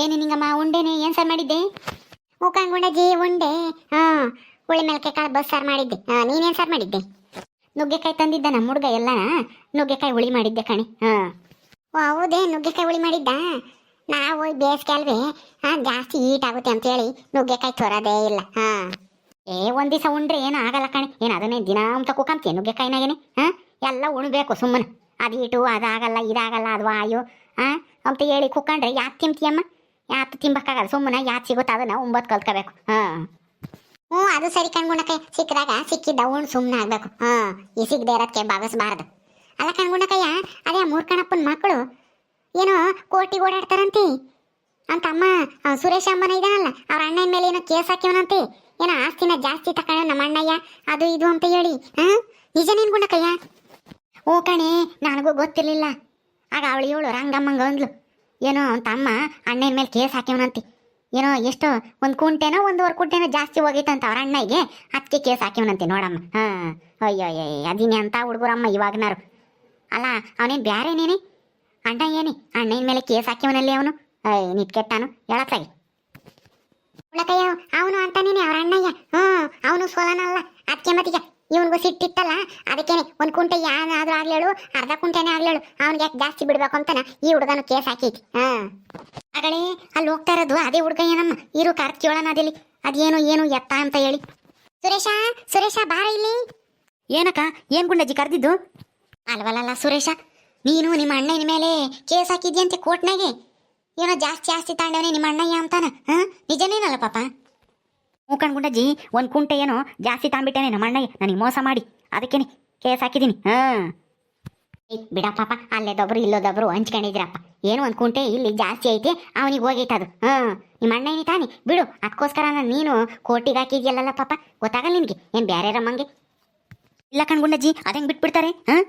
ಏನು ನಿಂಗಮ್ಮ ಉಂಡೆನೆ ಏನು ಸರ್ ಮಾಡಿದ್ದೆ? ಮುಖಂಗುಂಡಜ್ಜಿ ಉಂಡೆ. ಹಾಂ ಹುಳಿ ಮೆಲ್ಕೆ ಕಾಳು ಬಸ್ಸಾರು ಮಾಡಿದ್ದೆ. ಹಾಂ ನೀನೇನು ಸಾರು ಮಾಡಿದ್ದೆ? ನುಗ್ಗೆಕಾಯಿ ತಂದಿದ್ದ ನಮ್ಮ ಹುಡುಗ ಎಲ್ಲ ನುಗ್ಗೆಕಾಯಿ ಹುಳಿ ಮಾಡಿದ್ದೆ ಕಣಿ. ಹಾಂ. ಓ ಹೌದೇ ನುಗ್ಗೆಕಾಯಿ ಹುಳಿ ಮಾಡಿದ್ದ? ನಾವು ಬೇಸಿಗೆ ಅಲ್ವೇ? ಹಾಂ ಜಾಸ್ತಿ ಹೀಟ್ ಆಗುತ್ತೆ ಅಂತೇಳಿ ನುಗ್ಗೆಕಾಯಿ ತೊರೋದೇ ಇಲ್ಲ. ಹಾಂ. ಏ ಒಂದು ದಿವಸ ಉಂಡ್ರೆ ಏನೂ ಆಗಲ್ಲ ಕಣೆ. ಏನು ಅದನ್ನೇ ದಿನ ಅಂತ ಕೂಕಂತೆ ನುಗ್ಗೆಕಾಯಿನಾಗೇನೆ? ಹಾಂ ಎಲ್ಲ ಉಣ್ಬೇಕು ಸುಮ್ಮನೆ. ಅದು ಇಟು ಅದಾಗಲ್ಲ ಇದಾಗಲ್ಲ ಅದು ವಾಯು ಹಾಂ ಅಂತ ಹೇಳಿ ಕುಕ್ಕಂಡ್ರೆ ಯಾಕೆ ತಿಂತೀಯಮ್ಮ? ಯಾಕೆ ತಿಂಬಕ್ಕಾಗಲ್ಲ. ಸುಮ್ಮನೆ ಯಾತ್ ಸಿಗುತ್ತ ಅದನ್ನ ಒಂಬತ್ತು ಕಲ್ತ್ಕೋಬೇಕು. ಹಾಂ. ಹ್ಞೂ ಅದು ಸರಿ ಕಣ್ಗುಣಕೈ ಸಿಕ್ಕಿದಾಗ ಸಿಕ್ಕಿದ್ದ ಉಣ್ ಸುಮ್ಮನೆ ಆಗಬೇಕು. ಹಾಂ ಈ ಸಿಗದೆ ಇರೋದಕ್ಕೆ ಭಾಗಸ್ಬಾರ್ದು ಅಲ್ಲ ಕಣ್ಗುಣಕಯ್ಯ ಅದೇ ಮೂರ್ಕಣಪ್ಪನ ಮಕ್ಕಳು. ಏನೋ ಕೋರ್ಟಿಗೆ ಓಡಾಡ್ತಾರಂತೆ. ಅಂತ ಅಮ್ಮ ಆ, ಸುರೇಶ್ ಅಮ್ಮನ ಇದಾನಲ್ಲ ಅವ್ರ ಅಣ್ಣನ ಮೇಲೆ ಏನೋ ಕೇಸ್ ಹಾಕ್ಯವನಂತೆ. ಏನೋ ಆಸ್ತಿನ ಜಾಸ್ತಿ ತಕೊಂಡ ನಮ್ಮ ಅಣ್ಣಯ್ಯ ಅದು ಇದು ಅಂತ ಹೇಳಿ. ಹಾ ನಿಜ ನೀನ್ ಗುಣಕಯ್ಯ ಓ ಕಣೆ ನನಗೂ ಗೊತ್ತಿರ್ಲಿಲ್ಲ. ಆಗ ಅವಳು ಹೇಳು ರಂಗಮ್ಮಂಗ ಅಂದ್ಲು. ಏನೋ ಅಂತ ಅಮ್ಮ ಅಣ್ಣನ ಮೇಲೆ ಕೇಸ್ ಹಾಕ್ಯವನಂತೆ. ಏನೋ ಎಷ್ಟು ಒಂದು ಕುಂಟೆನೋ ಒಂದೂವರೆ ಕುಂಟೆನೋ ಜಾಸ್ತಿ ಹೋಗೈತಂತ ಅವ್ರ ಅಣ್ಣಗೆ. ಅದಕ್ಕೆ ಕೇಸ್ ಹಾಕ್ಯವನಂತೆ ನೋಡಮ್ಮ. ಹಾಂ ಅಯ್ಯೋ ಅಯ್ಯೋ ಅದೀನಿ ಅಂತ ಹುಡುಗರಮ್ಮ ಇವಾಗನಾರು ಅಲ್ಲ ಅವನೇನು ಬ್ಯಾರೇನೇನೆ ಅಣ್ಣ ಏನಿ ಅಣ್ಣನ ಮೇಲೆ ಕೇಸ್ ಹಾಕ್ಯವನಲ್ಲಿ ಅವನು ಅಯ್ಯ ನಿತ್ ಕೆಟ್ಟಾನು ಹೇಳತ್ತಾಗಿ ಅವನು ಅಂತಾನೇನೆ ಅವ್ರ ಅಣ್ಣಯ್ಯ ಹ್ಞೂ ಅವನು ಸೋಲನಲ್ಲ ಅದಕ್ಕೆ ಮತ್ತೀಗ ಇವನ್ಗೂ ಸಿಟ್ಟಿತ್ತಲ್ಲ ಅದಕ್ಕೇನೆ ಒಂದು ಕುಂಟೆ ಯಾವ್ದಾದ್ರೂ ಆಗ್ಲೇಳು ಅರ್ಧ ಕುಂಟೆನೇ ಆಗ್ಲೇಳು ಅವ್ನಿಗೆ ಯಾಕೆ ಜಾಸ್ತಿ ಬಿಡ್ಬೇಕು ಅಂತಾನ? ಈ ಹುಡುಗನು ಕೇಸ್ ಹಾಕೈತಿ. ಹಾ. ಆಗಲೇ ಅಲ್ಲಿ ಹೋಗ್ತಾ ಇರೋದು ಅದೇ ಹುಡುಗ ಏನಮ್ಮ? ಇರು ಕಾರ್ತ್ ಕೇಳೋಣ ಅದಿಲ್ಲಿ. ಅದೇನು, ಏನು, ಎತ್ತ ಅಂತ ಹೇಳಿ. ಸುರೇಶ ಸುರೇಶ, ಬಾರ ಇಲ್ಲಿ. ಏನಕ್ಕ, ಏನ್ ಗುಂಡಜ್ಜಿ ಕರೆದಿದ್ದು? ಅಲ್ವಲ್ಲ ಸುರೇಶ, ನೀನು ನಿಮ್ಮ ಅಣ್ಣನ ಮೇಲೆ ಕೇಸ್ ಹಾಕಿದ್ಯಂತೆ ಕೋರ್ಟ್ನಾಗೆ? ಏನೋ ಜಾಸ್ತಿ ಜಾಸ್ತಿ ತಾಂಡವನೇ ನಿಮ್ಮ ಅಣ್ಣಯ್ಯ ಅಂತಾನ, ಹಾ? ನಿಜನೇನಲ್ಲ ಪಾಪ? ಮೂಕಣ್ ಗುಂಡಜ್ಜಿ ಒಂದು ಕುಂಟೆ ಏನೋ ಜಾಸ್ತಿ ತಾಂಬಿಟ್ಟೇನೆ ನಮ್ಮ ಅಣ್ಣಯ್ಯ. ನನಗೆ ಮೋಸ ಮಾಡಿ. ಅದಕ್ಕೇನೆ ಕೇಸ್ ಹಾಕಿದ್ದೀನಿ. ಹಾ. ಏ, ಬಿಡ ಪಾಪ ಅಲ್ಲೇದೊಬ್ರು ಇಲ್ಲೋದೊಬ್ರು ಹಂಚ್ಕೊಂಡಿದ್ರಪ್ಪ ಏನು ಒಂದು ಕುಂಟೆ ಇಲ್ಲಿ ಜಾಸ್ತಿ ಐತಿ ಅವನಿಗೆ ಹೋಗೈತೆ ಅದು. ಹಾ. ನಿಮ್ಮ ಅಣ್ಣಯ್ಯನಿ ತಾನೆ? ಬಿಡು ಅದಕ್ಕೋಸ್ಕರ ನೀನು ಕೋಟಿಗೆ ಹಾಕಿದ್ಯಲ್ಲ ಪಾಪ. ಗೊತ್ತಾಗಲ್ಲ ನಿನಗೆ? ಏನು ಬೇರೆ ರಮ್ಮಂಗೆ ಇಲ್ಲ ಕಣ್ಗುಂಡಜ್ಜಿ ಅದಂಗೆ ಬಿಟ್ಬಿಡ್ತಾರೆ. ಹಾ?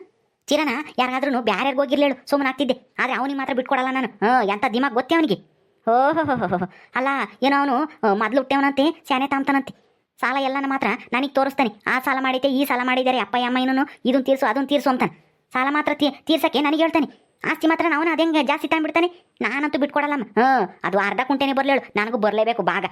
ಚಿರನ ಯಾರಾದ್ರೂ ಬ್ಯಾರ್ಯಾರಿಗೆ ಹೋಗಿರ್ಲೇಳು ಸುಮ್ಮನೆ ಆಗ್ತಿದ್ದೆ. ಆದರೆ ಅವನಿಗೆ ಮಾತ್ರ ಬಿಟ್ಕೊಡಲ್ಲ ನಾನು. ಹಾಂ ಎಂಥ ದಿಮಾಗ್ ಗೊತ್ತೇ ಅವನಿಗೆ? ಓಹೋ ಅಲ್ಲ ಏನೋ ಅವನು ಮೊದಲು ಹುಟ್ಟೆವನಂತೆ ಸ್ಯಾನೆ ತಾಂತಾನಂತೆ ಸಾಲ ಎಲ್ಲನ ಮಾತ್ರ ನನಗೆ ತೋರಿಸ್ತಾನೆ ಆ ಸಾಲ ಮಾಡೈತೆ ಈ ಸಾಲ ಮಾಡಿದ್ದಾರೆ ಅಪ್ಪ ಅಮ್ಮ ಏನೋ ಇದನ್ನು ತೀರ್ಸು ಅದನ್ನು ತೀರ್ಸು ಅಂತಾನೆ ಸಾಲ ಮಾತ್ರ ತೀ ತೀರ್ಸಕ್ಕೆ ನನಗೆ ಹೇಳ್ತಾನೆ ಆಸ್ತಿ ಮಾತ್ರ ಅವನು ಅದೇಂಗೆ ಜಾಸ್ತಿ ತಂದ್ಬಿಡ್ತಾನೆ ನಾನಂತೂ ಬಿಟ್ಕೊಡಲ್ಲಮ್ಮ ಹಾಂ ಅದು ಅರ್ಧ ಕುಂಟೆನೇ ಬರಲೇಳು ನನಗೂ ಬರಲೇಬೇಕು ಭಾಗ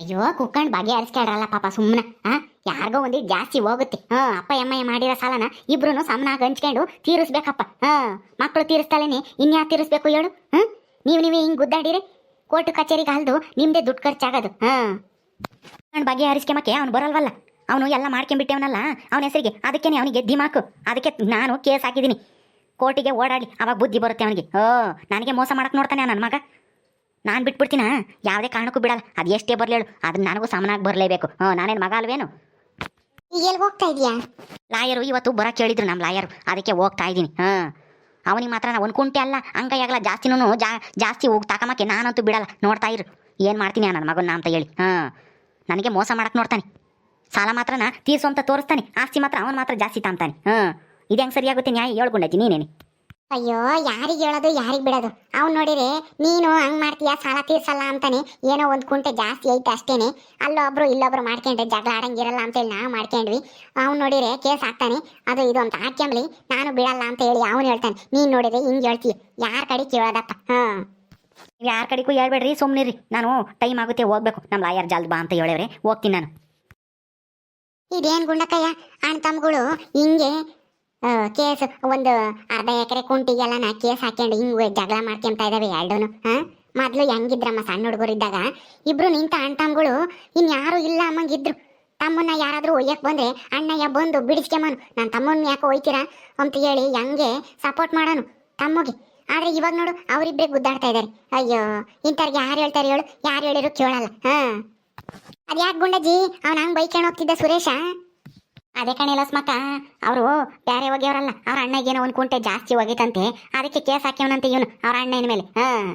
ಅಯ್ಯೋ ಕುಕ್ಕಂಡು ಬಗೆ ಹರಿಸ್ಕೊಳ್ರಲ್ಲ ಪಾಪ ಸುಮ್ಮನೆ ಹಾ ಯಾರಿಗೋ ಒಂದಿ ಜಾಸ್ತಿ ಹೋಗುತ್ತೆ ಹಾ ಅಪ್ಪ ಅಮ್ಮ ಮಾಡಿರೋ ಸಾಲನ ಇಬ್ರು ಸಮನಾಗಿ ಹಂಚ್ಕೊಂಡು ತೀರಿಸ್ಬೇಕಪ್ಪ ಹಾ ಮಕ್ಕಳು ತೀರಿಸ್ತಾಲೇನೆ ಇನ್ಯಾ ತೀರಿಸ್ಬೇಕು ಹೇಳು ಹಾ ನೀವು ನೀವೇ ಹಿಂಗೆ ಗುದ್ದಾಡಿರಿ ಕೋರ್ಟ್ ಕಚೇರಿಗೆ ಹಲ್ದು ನಿಮ್ದೇ ದುಡ್ಡು ಖರ್ಚಾಗೋದು. ಹಾ. ಬಗೆ ಹರಿಸ್ಕೆಮಕ್ಕೆ ಅವ್ನು ಬರಲ್ವಲ್ಲ. ಅವನು ಎಲ್ಲ ಮಾಡ್ಕೊಂಬಿಟ್ಟವನಲ್ಲ ಅವನ ಹೆಸರಿಗೆ. ಅದಕ್ಕೇನೆ ಅವನಿಗೆ ದಿಮಾಕು ಅದಕ್ಕೆ ನಾನು ಕೇಸ್ ಹಾಕಿದ್ದೀನಿ. ಕೋರ್ಟಿಗೆ ಓಡಾಡಿ ಅವಾಗ ಬುದ್ಧಿ ಬರುತ್ತೆ ಅವನಿಗೆ. ಓ ನನಗೆ ಮೋಸ ಮಾಡಕ್ಕೆ ನೋಡ್ತಾನೆ ನನ್ನ ಮಗ. ನಾನು ಬಿಟ್ಬಿಡ್ತೀನ? ಯಾವುದೇ ಕಾರಣಕ್ಕೂ ಬಿಡಲ್ಲ. ಅದು ಎಷ್ಟೇ ಬರಲೇಳು ಅದನ್ನ ನನಗೂ ಸಮನಾಗಿ ಬರಲೇಬೇಕು. ಹ್ಞೂ ನಾನೇನು ಮಗ ಅಲ್ವೇನು? ಈಗ ಎಲ್ಲಿ ಹೋಗ್ತಾ ಇದೀಯಾ? ಲಾಯರು ಇವತ್ತು ಬರಕ್ಕೆ ಹೇಳಿದ್ರು ನಮ್ಮ ಲಾಯರು. ಅದಕ್ಕೆ ಹೋಗ್ತಾ ಇದ್ದೀನಿ. ಹಾಂ. ಅವನಿಗೆ ಮಾತ್ರ ನಾ ಒಂದು ಕುಂಟೆ ಅಲ್ಲ ಅಂಗೈಯಾಗಲ್ಲ ಜಾಸ್ತಿನೂ ಜಾ, ಜಾಸ್ತಿ ಹೋಗಿ ತಾಕಮಕ್ಕೆ ನಾನಂತೂ ಬಿಡಲ್ಲ. ನೋಡ್ತಾ ಇರು. ಏನು ಮಾಡ್ತೀನಿ ನನ್ನ ಮಗನ ಅಂತ ಹೇಳಿ. ಹಾಂ. ನನಗೆ ಮೋಸ ಮಾಡಕ್ಕೆ ನೋಡ್ತಾನೆ. ಸಾಲ ಮಾತ್ರನ ತೀರ್ಸು ಅಂತ ತೋರಿಸ್ತಾನೆ. ಆಸ್ತಿ ಮಾತ್ರ ಅವನು ಮಾತ್ರ ಜಾಸ್ತಿ ತಾಂತಾನೆ. ಹಾಂ. ಇದು ಹೆಂಗೆ ಸರಿಯಾಗುತ್ತೆ ನ್ಯಾಯ ಹೇಳ್ಕೊಂಡೈತಿ ನೀನೇನೆ. ಅಯ್ಯೋ ಯಾರಿಗೆ ಹೇಳೋದು ಯಾರಿಗೆ ಬಿಡೋದು? ಅವ್ನು ನೋಡಿರಿ ನೀನು ಹಂಗ್ ಮಾಡ್ತೀಯ ಸಾಲ ತೀರ್ಸಲ್ಲ ಅಂತಾನೆ ಏನೋ ಒಂದು ಕುಂಟೆ ಜಾಸ್ತಿ ಐತೆ ಅಷ್ಟೇನೆ. ಅಲ್ಲೊಬ್ರು ಇಲ್ಲೊಬ್ರು ಮಾಡ್ಕೊಂಡ್ರೆ ಜಗಳ ಆಡಂಗಿರಲ್ಲ ಅಂತೇಳಿ ನಾವು ಮಾಡ್ಕೊಂಡ್ವಿ. ಅವ್ನು ನೋಡಿರಿ ಕೇಸ್ ಹಾಕ್ತಾನೆ ಅದು ಇದು ಅಂತ ಹಾಕ್ಯಂಬ್ಲಿ ನಾನು ಬಿಡಲ್ಲ ಅಂತ ಹೇಳಿ ಅವನು ಹೇಳ್ತಾನೆ. ನೀನು ನೋಡಿದ್ರೆ ಹಿಂಗೆ ಹೇಳ್ತೀಯ. ಯಾರ ಕಡೆ ಕೇಳೋದಪ್ಪ? ಹಾಂ. ಯಾರ ಕಡೆಗೂ ಹೇಳ್ಬೇಡ್ರಿ ಸುಮ್ಮನಿರಿ ನಾನು ಟೈಮ್ ಆಗುತ್ತೆ ಹೋಗ್ಬೇಕು. ನಮ್ಮ ಲಾಯರ್ ಜಲ್ದ್ ಬಾ ಅಂತ ಹೇಳವ್ರೆ. ಹೋಗ್ತೀನಿ ನಾನು. ಇದೇನು ಗುಂಡಕ್ಕಯ್ಯ? ಅಣ್ಣ ತಮ್ಮಗಳು ಹಿಂಗೆ ಕೇಸ್ ಒಂದು ಅರ್ಧ ಎಕರೆ ಕುಂಟಿಗೆಲ್ಲ ನಾ ಕೇಸ್ ಹಾಕ್ಯಂಡು ಹಿಂಗೆ ಜಗಳ ಮಾಡ್ಕೊಂತ ಇದಾವೆ ಎರಡೂನು ಹಾ ಮೊದ್ಲು ಹೆಂಗಿದ್ರಮ್ಮ ಸಣ್ಣ ಹುಡುಗರಿದ್ದಾಗ ಇಬ್ರು ನಿಂತ ಅಣ್ಣ ತಮ್ಮಗಳು ಇನ್ಯಾರು ಇಲ್ಲ ಅಮ್ಮಂಗಿದ್ರು ತಮ್ಮನ್ನ ಯಾರಾದ್ರೂ ಒಯ್ಯಕ್ ಬಂದ್ರೆ ಅಣ್ಣಯ್ಯ ಬಂದು ಬಿಡಿಸ್ಕೊಂಬನು ನನ್ನ ತಮ್ಮನ್ನ ಯಾಕೆ ಒಯ್ತೀರಾ? ಅಂತ ಹೇಳಿ ಹೆಂಗೆ ಸಪೋರ್ಟ್ ಮಾಡೋನು ತಮ್ಮಗೆ. ಆದ್ರೆ ಇವಾಗ ನೋಡು ಅವರಿಬ್ಬರೇ ಗುದ್ದಾಡ್ತಾ ಇದ್ದಾರೆ ಅಯ್ಯೋ, ಇಂಥವ್ರಿಗೆ ಯಾರು ಹೇಳ್ತಾರೆ ಹೇಳು? ಯಾರು ಹೇಳಿದ್ರು ಕೇಳಲ್ಲ, ಆ? ಅದ್ಯಾಕ್ ಗುಂಡಜ್ಜಿ? ಅವ್ನ ಹಂಗೆ ಬೈಕೊಂಡು ಹೋಗ್ತಿದ್ದ ಸುರೇಶ? ಅದೇ ಕಣೆ ಲಸ್ಮಕ್ಕ ಅವರು ಬೇರೆ ಹೋಗ್ಯವ್ರಲ್ಲ, ಅವ್ರ ಅಣ್ಣಗೇನೋ ಒಂದು ಕುಂಟೆ ಜಾಸ್ತಿ ಹೋಗೈತಂತೆ, ಅದಕ್ಕೆ ಕೇಸ್ ಹಾಕ್ಯವನಂತೆ ಇವನು, ಅವ್ರ ಅಣ್ಣನ ಮೇಲೆ ಹಾಂ.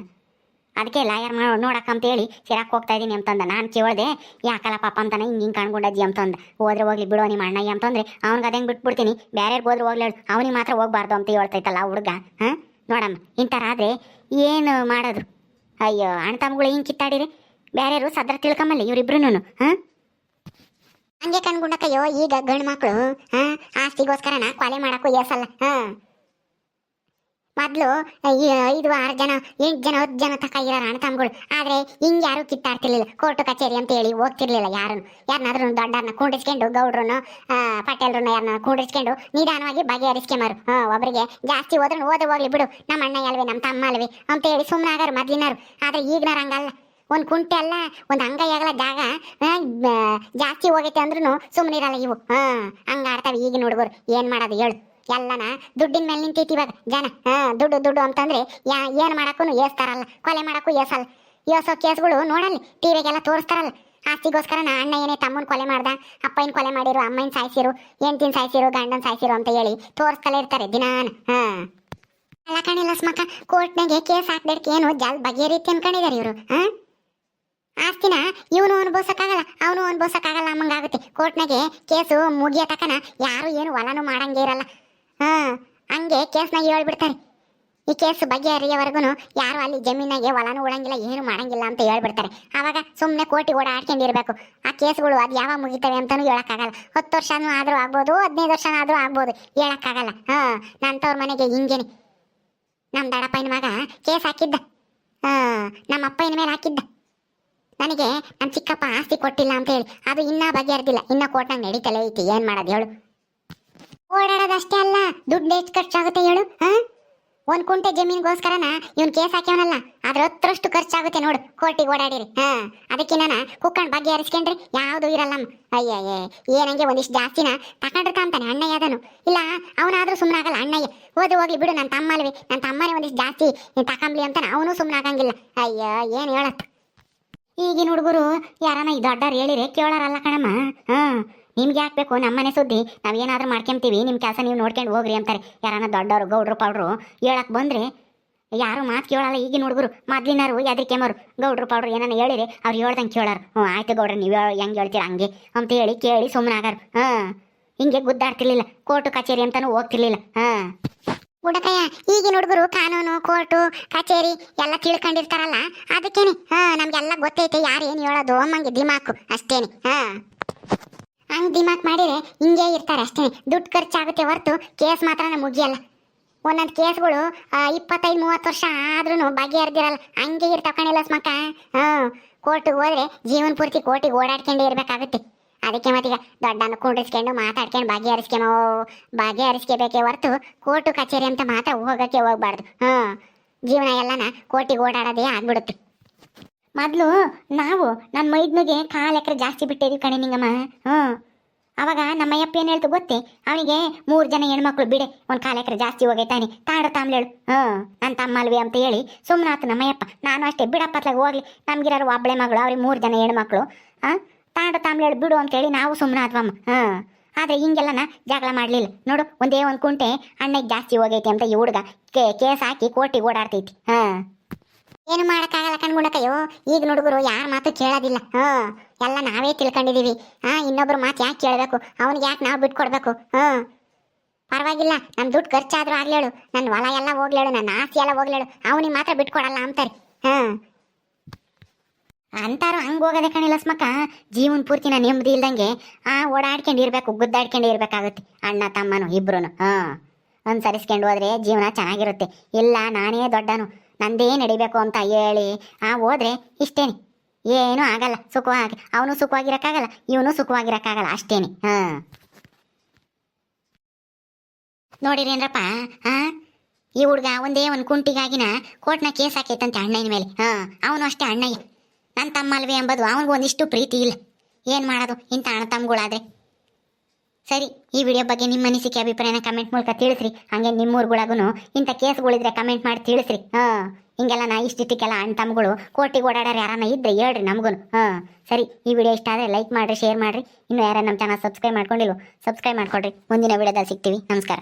ಅದಕ್ಕೆ ಲಾಯರ್ ನೋಡಕ್ಕ ಅಂತ ಹೇಳಿ ಸಿರಾಕ್ ಹೋಗ್ತಾ ಇದೀನಿ ಅಂತಂದ. ನಾನು ಕೇಳಿದೆ, ಯಾಕಲ್ಲ ಪಾಪ ಅಂತಾನೆ ಹಿಂಗೆ ಹಿಂಗೆ ಕಾಣ್ಕೊಂಡಜ್ಜಿ ಅಂತಂದ. ಹೋದ್ರೆ ಹೋಗ್ಲಿ ಬಿಡೋ ನಿಮ್ಮ ಅಣ್ಣಯ್ಯ ಅಂತಂದ್ರೆ, ಅವ್ನಿಗೆ ಅದಂಗೆ ಬಿಟ್ಬಿಡ್ತೀನಿ ಬೇರೆಯವ್ರಿಗೆ ಹೋದ್ರೆ ಹೋಗ್ಲಿ ಅವನಿಗೆ ಮಾತ್ರ ಹೋಗ್ಬಾರ್ದು ಅಂತ ಹೇಳ್ತೈತಲ್ಲ ಹುಡುಗ. ಹಾಂ? ನೋಡಮ್ಮ ಇಂಥರಾದ್ರೆ ಏನು ಮಾಡೋದು? ಅಯ್ಯೋ, ಅಣ್ಣ ತಮ್ಮಗಳು ಹಿಂಗೆ ಕಿತ್ತಾಡಿರಿ ಬೇರೆಯವರು ಸದ್ರ ತಿಳ್ಕೊಂಬಲ್ಲಿ ಇವರಿಬ್ರು ಹಾಂ? ಹಂಗೆ ಕಣ್ಗುಂಡಕ್ಕಯ್ಯೋ ಈಗ ಗಂಡು ಮಕ್ಕಳು ಹಾ, ಆಸ್ತಿಗೋಸ್ಕರನ ಕೊಲೆ ಮಾಡಕ್ಕೂ ಎಸಲ್ಲ ಹಾ. ಮೊದ್ಲು ಐದು, ಆರು ಜನ, ಎಂಟು ಜನ, ಹತ್ತು ಜನ ತಕ ಇರೋ ಅಣ್ಣ ತಮ್ಮಗಳು. ಆದ್ರೆ, ಹಿಂಗ್ ಯಾರು ಕಿತ್ತಾಡ್ತಿರ್ಲಿಲ್ಲ. ಕೋರ್ಟ್ ಕಚೇರಿ ಅಂತ ಹೇಳಿ ಹೋಗ್ತಿರ್ಲಿಲ್ಲ ಯಾರು ಯಾರನ್ನಾದ್ರೂ ದೊಡ್ಡವ್ರನ್ನ ಕೂಡಿಸ್ಕೊಂಡು ಗೌಡ್ರನ್ನು ಪಟೇಲ್ರನ್ನ ಯಾರನ್ನ ಕೂಡಿಸ್ಕೊಂಡು ನಿಧಾನವಾಗಿ ಬಗೆಹರಿಸ್ಕೊಂಬಾರು ಹಾ, ಒಬ್ರಿಗೆ ಜಾಸ್ತಿ ಹೋದ್ರೆ ಓದ ಹೋಗ್ಲಿ ಬಿಡು. ನಮ್ಮ ಅಣ್ಣ ಅಲ್ವೇ, ನಮ್ಮ ತಮ್ಮ ಅಲ್ವೇ ಅಂತ ಹೇಳಿ ಸುಮ್ಮನೆ ಆಗಾರು ಮೊದ್ಲಿನಾರು ಆದ್ರೆ ಈಗಿನಾರ ಹಂಗಲ್ಲ. ಒಂದ್ ಕುಂಟೆ ಅಲ್ಲ, ಒಂದ್ ಅಂಗೈ ಆಗಲ ಜಾಗ. ಜಾಸ್ತಿ ಹೋಗೈತೆ ಅಂದ್ರೂ ಸುಮ್ಮನೆ ಇರಲ್ಲ ಇವು. ಹಾ, ಹಂಗ ಆಡ್ತಾವೆ ಈಗ ಹುಡುಗರು. ಏನ್ ಮಾಡೋದು ಹೇಳು. ಎಲ್ಲನ ದುಡ್ಡಿನ ಮೇಲೆ ನಿಂತೈತಿ ಇವಾಗ ಜನ. ಹಾ, ದುಡ್ಡು ದುಡ್ಡು ಅಂತಂದ್ರೆ ಯಾ, ಏನ್ ಮಾಡಕ್ಕೂ ಏಸ್ತಾರಲ್ಲ. ಕೊಲೆ ಮಾಡಕ್ಕೂ ಏಸಲ್ಲ. ಏಸೋ ಕೇಸ್ಗಳು ನೋಡಲ್ಲಿ ಟಿವಿಗೆಲ್ಲ ತೋರಿಸ್ತಾರಲ್ಲ. ಆಸ್ತಿಗೋಸ್ಕರ ನಾ ಅಣ್ಣ, ಏನೇ ತಮ್ಮನ ಕೊಲೆ ಮಾಡ್ದ, ಅಪ್ಪನ ಕೊಲೆ ಮಾಡಿರು, ಅಮ್ಮನ ಸಾಯಿಸಿರು, ಹೆಂಡತಿನ ಸಾಯಿಸಿರು, ಗಂಡನ ಸಾಯಿಸಿರು ಅಂತ ಹೇಳಿ ತೋರಿಸ್ತಲೇ ಇರ್ತಾರೆ ದಿನಾನ. ಹಾ. ಅಲ್ಲ ಕಣಿಲ್ಲ ಸ್ಮಕ ಕೋರ್ಟ್ನಾಗೆ ಕೇಸ್ ಹಾಕ್ದಕ್ಕೆ ಏನು ಜಲ್ ಬಗೆಹರಿತಿ ಅನ್ಕೊಂಡಿದ್ದಾರೆ ಇವರು. ಹಾ? ಆಸ್ತಿನ ಇವನು ಅನುಭವಿಸಕ್ಕಾಗಲ್ಲ, ಅವನು ಅನುಭವಿಸಕ್ಕಾಗಲ್ಲ ಅಮ್ಮಂಗಾಗುತ್ತೆ ಕೋರ್ಟ್ನಾಗೆ ಕೇಸು ಮುಗಿಯ ತಕನ ಯಾರು ಏನು ಹೊಲನು ಮಾಡಂಗೆ ಇರಲ್ಲ. ಹಾ, ಹಂಗೆ ಕೇಸ್ನಾಗ ಹೇಳ್ಬಿಡ್ತಾರೆ. ಈ ಕೇಸ್ ಬಗ್ಗೆ ಅರಿಯೋವರೆಗೂ ಯಾರು ಅಲ್ಲಿ ಜಮೀನಾಗೆ ಹೊಲನು ಉಳಂಗಿಲ್ಲ, ಏನು ಮಾಡಂಗಿಲ್ಲ ಅಂತ ಹೇಳ್ಬಿಡ್ತಾರೆ. ಆವಾಗ ಸುಮ್ಮನೆ ಕೋಟಿ ಓಡಾಡ್ಕೊಂಡಿರಬೇಕು ಆ ಕೇಸ್ಗಳು ಅದು ಯಾವಾಗ ಮುಗಿತವೆ ಅಂತಲೂ ಹೇಳೋಕ್ಕಾಗಲ್ಲ. ಹತ್ತು ವರ್ಷನೂ ಆದ್ರೂ ಆಗ್ಬೋದು, ಹದಿನೈದು ವರ್ಷನೂ ಆದ್ರೂ ಆಗ್ಬೋದು, ಹೇಳೋಕ್ಕಾಗಲ್ಲ. ಹಾಂ, ನಂತವ್ರ ಮನೆಗೆ ಹಿಂಗೇನೆ. ನಮ್ಮ ದಡಪ್ಪನ ಮಗ ಕೇಸ್ ಹಾಕಿದ್ದ. ಹಾಂ ನಮ್ಮ ಅಪ್ಪ ಇನ್ಮೇಲೆ ಹಾಕಿದ್ದ. ನನಗೆ ನಮ್ಮ ಚಿಕ್ಕಪ್ಪ ಆಸ್ತಿ ಕೊಟ್ಟಿಲ್ಲ ಅಂತ ಹೇಳಿ. ಅದು ಇನ್ನೂ ಬಗೆಹರಿದಿಲ್ಲ. ಇನ್ನ ಕೋರ್ಟ್ನಾಗ ನಡೀತಲೇ ಐತಿ. ಏನು ಮಾಡೋದು ಹೇಳು. ಓಡಾಡೋದಷ್ಟೇ ಅಲ್ಲ. ದುಡ್ಡು ಎಷ್ಟು ಖರ್ಚಾಗುತ್ತೆ ಹೇಳು ಹಾಂ ಒಂದ್ ಕುಂಟೆ ಜಮೀನಿಗೋಸ್ಕರನ ಇವನ್ ಕೇಸ್ ಹಾಕ್ಯವನಲ್ಲ. ಅದ್ರ ಹತ್ರಷ್ಟು ಖರ್ಚಾಗುತ್ತೆ ನೋಡು. ಕೋರ್ಟಿಗೆ ಓಡಾಡಿರಿ, ಹಾ? ಅದಕ್ಕೆ ನಾನು ಕುಕ್ಕಂಡ್ ಬಗೆಹರಿಸ್ಕೊಂಡ್ರಿ ಯಾವುದು ಇರಲ್ಲಮ್ಮ. ಅಯ್ಯಯ್ಯ ಏನಂಗೆ ಒಂದಿಷ್ಟು ಜಾಸ್ತಿನ ತಕೊಂಡ್ರೆ ತಾಂತಾನೆ ಅಣ್ಣಯ್ಯ ಅದನು ಇಲ್ಲ ಅವನಾದ್ರೂ ಸುಮ್ಮನಾಗಲ್ಲ ಅಣ್ಣಯ್ಯ ಹೋದ್ರೆ ಹೋಗ್ಲಿ ಬಿಡು ನನ್ನ ತಮ್ಮಲ್ವಿ ನನ್ನ ತಮ್ಮನೇ ಒಂದಿಷ್ಟು ಜಾಸ್ತಿ ತಕೊಂಬ್ಲಿ ಅಂತಾನೆ ಅವನು ಸುಮ್ಮನಾಗಂಗಿಲ್ಲ ಅಯ್ಯೋ ಏನು ಹೇಳತ್ತ ಈಗಿನ ಹುಡುಗರು ಯಾರನ್ನ ಈ ದೊಡ್ಡವ್ರು ಹೇಳಿರೆ ಕೇಳೋರಲ್ಲ ಕಣಮ್ಮ. ಹಾ, ನಿಮ್ಗೆ ಹಾಕ್ಬೇಕು ನಮ್ಮನೆ ಸುದ್ದಿ. ನಾವೇನಾದ್ರೂ ಮಾಡ್ಕೊಂತೀವಿ. ನಿಮ್ಮ ಕೆಲಸ ನೀವು ನೋಡ್ಕೊಂಡು ಹೋಗ್ರಿ ಅಂತಾರೆ. ಯಾರನ್ನ ದೊಡ್ಡವರು, ಗೌಡ್ರು, ಪೌಡ್ರು ಹೇಳಕ್ ಬಂದ್ರೆ ಯಾರು ಮಾತು ಕೇಳಲ್ಲ ಈಗಿನ ಹುಡುಗರು. ಯಾದ್ರಿ ಎದ್ರಿಕೆಮರು ಗೌಡ್ರು, ಪೌಡ್ರು ಏನಾನ ಹೇಳಿರಿ, ಅವ್ರು ಹೇಳ್ದಂಗೆ ಕೇಳೋರು. ಹ್ಞೂ, ಆಯ್ತು ಗೌಡ್ರು, ನೀವು ಹೆಂಗೆ ಹೇಳ್ತೀರ ಹಂಗೆ ಅಂತ ಹೇಳಿ ಕೇಳಿ ಸುಮ್ಮನಾಗಾರು ಹಾ, ಹಿಂಗೆ ಗುದ್ದಾಡ್ತಿರ್ಲಿಲ್ಲ. ಕೋರ್ಟು ಕಚೇರಿ ಅಂತಲೂ ಹೋಗ್ತಿರ್ಲಿಲ್ಲ. ಹಾ. ಹುಡುಕಯ್ಯ, ಈಗಿನ ಹುಡುಗರು ಕಾನೂನು, ಕೋರ್ಟು, ಕಚೇರಿ ಎಲ್ಲ ತಿಳ್ಕೊಂಡಿರ್ತಾರಲ್ಲ, ಅದಕ್ಕೇನೆ. ಹಾ, ನಮ್ಗೆಲ್ಲ ಗೊತ್ತೈತೆ ಯಾರು ಏನು ಹೇಳೋದು, ಅಮ್ಮಂಗೆ ದಿಮಾಕು ಅಷ್ಟೇನೆ. ಹಾ. ಹಂಗೆ ದಿಮಾಕ್ ಮಾಡಿದ್ರೆ ಹಿಂಗೆ ಇರ್ತಾರೆ ಅಷ್ಟೇ ದುಡ್ಡು ಖರ್ಚಾಗುತ್ತೆ ಹೊರತು ಕೇಸ್ ಮಾತ್ರ ಮುಗಿಯಲ್ಲ. ಒಂದೊಂದು ಕೇಸ್ಗಳು ಇಪ್ಪತ್ತೈದು, ಮೂವತ್ತು ವರ್ಷ ಆದ್ರೂ ಬಗೆಹರಿದಿರಲ್ಲ. ಹಂಗೆ ಇರ್ತಾವ ಕಣಿಲ್ಲ ಸ್ಮಕ ಹಾ. ಕೋರ್ಟಿಗೆ ಹೋದ್ರೆ ಜೀವನ ಪೂರ್ತಿ ಕೋರ್ಟಿಗೆ ಓಡಾಡ್ಕೊಂಡೇ ಇರ್ಬೇಕಾಗುತ್ತೆ. ಅದಕ್ಕೆ ಮತ್ತೀಗ ದೊಡ್ಡನ್ನು ಕೂಡಿಸ್ಕೊಂಡು ಮಾತಾಡ್ಕೊಂಡು ಬಗೆಹರಿಸ್ಕೊಂಬೋ ಬಗೆಹರಿಸ್ಕೋಬೇಕೇ ಹೊರತು ಕೋರ್ಟು ಕಚೇರಿ ಅಂತ ಮಾತ್ರ ಹೋಗಕ್ಕೆ ಹೋಗ್ಬಾರ್ದು. ಹಾ, ಜೀವನ ಎಲ್ಲನ ಕೋರ್ಟಿಗೆ ಓಡಾಡೋದೇ ಆಗ್ಬಿಡುತ್ತೆ. ಮೊದಲು ನಾವು ನಮ್ಮ ಮೈದ್ನಿಗೆ ಕಾಲು ಎಕರೆ ಜಾಸ್ತಿ ಬಿಟ್ಟಿದ್ವಿ ಕಣೆ ನಿಂಗಮ್ಮ. ಹ್ಞೂ ಅವಾಗ ನಮ್ಮ ಅಯ್ಯಪ್ಪ ಏನು ಹೇಳ್ತು ಗೊತ್ತೇ? ಅವನಿಗೆ ಮೂರು ಜನ ಹೆಣ್ಮಕ್ಳು, ಬಿಡೆ, ಒಂದು ಕಾಲು ಎಕರೆ ಜಾಸ್ತಿ ಹೋಗೈತಾನೆ, ತಾಡು ತಾಮ್ಲೇಳು. ಹ್ಞೂ ನನ್ನ ತಮ್ಮಲ್ವಿ ಅಂತ ಹೇಳಿ ಸುಮ್ಮನಾತು ನಮ್ಮಯ್ಯಪ್ಪ. ನಾನು ಅಷ್ಟೇ ಬಿಡಪ್ಪತ್ಲಾಗ ಹೋಗ್ಲಿ, ನಮ್ಗಿರೋರು ಒಬ್ಬಳೆ ಮಗಳು, ಅವ್ರಿಗೆ ಮೂರು ಜನ ಹೆಣ್ಮಕ್ಳು. ಹಾಂ ತಾಡು ತಾಮ್ಲೇಳು ಬಿಡು ಅಂತೇಳಿ ನಾವು ಸುಮ್ಮನಾದ್ವಮ್ಮ ಹಾಂ. ಆದರೆ ಹಿಂಗೆಲ್ಲನ ಜಗಳ ಮಾಡಲಿಲ್ಲ. ನೋಡು, ಒಂದೇ ಒಂದು ಕುಂಟೆ ಅಣ್ಣಗೆ ಜಾಸ್ತಿ ಹೋಗೈತಿ ಅಂತ ಈ ಹುಡುಗ ಕೇಸ್ ಹಾಕಿ ಕೋರ್ಟಿಗೆ ಓಡಾಡ್ತೈತಿ. ಹಾಂ. ಏನು ಮಾಡಕ್ಕಾಗಲ್ಲ ಕಣ್ಗುಂಡಕಯ್ಯೋ ಈಗ ಹುಡುಗರು ಯಾರ ಮಾತು ಕೇಳೋದಿಲ್ಲ. ಹಾ. ಎಲ್ಲ ನಾವೇ ತಿಳ್ಕೊಂಡಿದೀವಿ. ಹಾ, ಇನ್ನೊಬ್ರು ಮಾತು ಯಾಕೆ ಕೇಳಬೇಕು? ಅವನಿಗೆ ಯಾಕೆ ನಾವು ಬಿಟ್ಕೊಡ್ಬೇಕು ಹಾ. ಪರವಾಗಿಲ್ಲ ನನ್ನ ದುಡ್ಡು ಖರ್ಚಾದ್ರೂ ಆಗ್ಲೇಳು ನನ್ನ ಹೊಲ ಎಲ್ಲ ಹೋಗ್ಲೇಳು ನನ್ನ ಆಸ್ತಿ ಎಲ್ಲ ಹೋಗ್ಲೇಳು ಅವನಿಗೆ ಮಾತ್ರ ಬಿಟ್ಕೊಡಲ್ಲ ಅಂತಾರೆ. ಹಾ. ಅಂತಾರು ಹಂಗೆ ಹೋಗೋದೆ ಕಣಿಲ್ಲ ಸ್ಮಕ್ಕ ಜೀವನ ಪೂರ್ತಿನ ನೆಮ್ಮದಿ ಇಲ್ದಂಗೆ, ಆ ಓಡಾಡ್ಕೊಂಡು ಇರ್ಬೇಕು ಗುದ್ದಾಡ್ಕೊಂಡು ಇರ್ಬೇಕಾಗುತ್ತೆ ಅಣ್ಣ, ತಮ್ಮನು ಇಬ್ರು ಹಾ. ಸರಿಸ್ಕೊಂಡು ಹೋದ್ರೆ ಜೀವನ ಚೆನ್ನಾಗಿರುತ್ತೆ. ಇಲ್ಲ, ನಾನೇ ದೊಡ್ಡನು. ನಂದೇ ನಡಿಬೇಕು ಅಂತ ಹೇಳಿ, ಆ, ಹೋದ್ರೆ ಇಷ್ಟೇನೆ. ಏನೂ ಆಗಲ್ಲ, ಸುಖವಾಗಿ. ಅವನು ಸುಖವಾಗಿರಕ್ಕಾಗಲ್ಲ, ಇವನು ಸುಖವಾಗಿರೋಕ್ಕಾಗಲ್ಲ, ಅಷ್ಟೇನೆ, ಹಾ. ನೋಡಿರೇನ್ರಪ್ಪ ಆ, ಈ ಹುಡ್ಗ ಒಂದೇ ಒಂದು ಕುಂಟಿಗಾಗಿನ ಕೋರ್ಟ್ನ ಕೇಸ್ ಹಾಕೈತಂತೆ ಅಣ್ಣನ ಮೇಲೆ, ಹಾ. ಅವನು ಅಷ್ಟೇ ಅಣ್ಣಯ್ಯ. ನನ್ನ ತಮ್ಮ ಅಲ್ವೇ ಎಂಬುದು ಅವನಿಗೆ ಒಂದಿಷ್ಟು ಪ್ರೀತಿ ಇಲ್ಲ. ಏನು ಮಾಡೋದು? ಇಂಥ ಅಣ್ಣ ತಮ್ಮಗಳಾದ್ರೆ ಸರಿ, ಈ ವಿಡಿಯೋ ಬಗ್ಗೆ ನಿಮ್ಮ ಅನಿಸಿಕೆ, ಅಭಿಪ್ರಾಯನ ಕಮೆಂಟ್ ಮೂಲಕ ತಿಳಿಸ್ರಿ. ಹಾಗೆ ನಿಮ್ಮೂರ್ಗೊಳಗೂ ಇಂಥ ಕೇಸ್ಗಳಿದ್ರೆ ಕಮೆಂಟ್ ಮಾಡಿ ತಿಳಿಸ್ರಿ. ಹಾಂ, ಹಿಂಗೆಲ್ಲ ನಾ ಇಷ್ಟಿಷ್ಟಕ್ಕೆಲ್ಲ ಅಣ್ಣ ತಮ್ಮಗಳು ಕೋರ್ಟಿಗೆ ಓಡಾಡೋರು ಯಾರನ್ನ ಇದ್ರೆ ಹೇಳ್ರಿ ನಮಗೂ ಹಾಂ, ಸರಿ, ಈ ವಿಡಿಯೋ ಇಷ್ಟ ಆದರೆ ಲೈಕ್ ಮಾಡಿರಿ ಶೇರ್ ಮಾಡಿರಿ. ಇನ್ನು ಯಾರು ನಮ್ಮ ಚಾನಲ್ ಸಬ್ಸ್ಕ್ರೈಬ್ ಮಾಡ್ಕೊಂಡಿಲ್ವೋ ಸಬ್ಸ್ಕ್ರೈಬ್ ಮಾಡ್ಕೊಡ್ರಿ. ಮುಂದಿನ ವಿಡಿಯೋದಲ್ಲಿ ಸಿಗ್ತೀವಿ. ನಮಸ್ಕಾರ.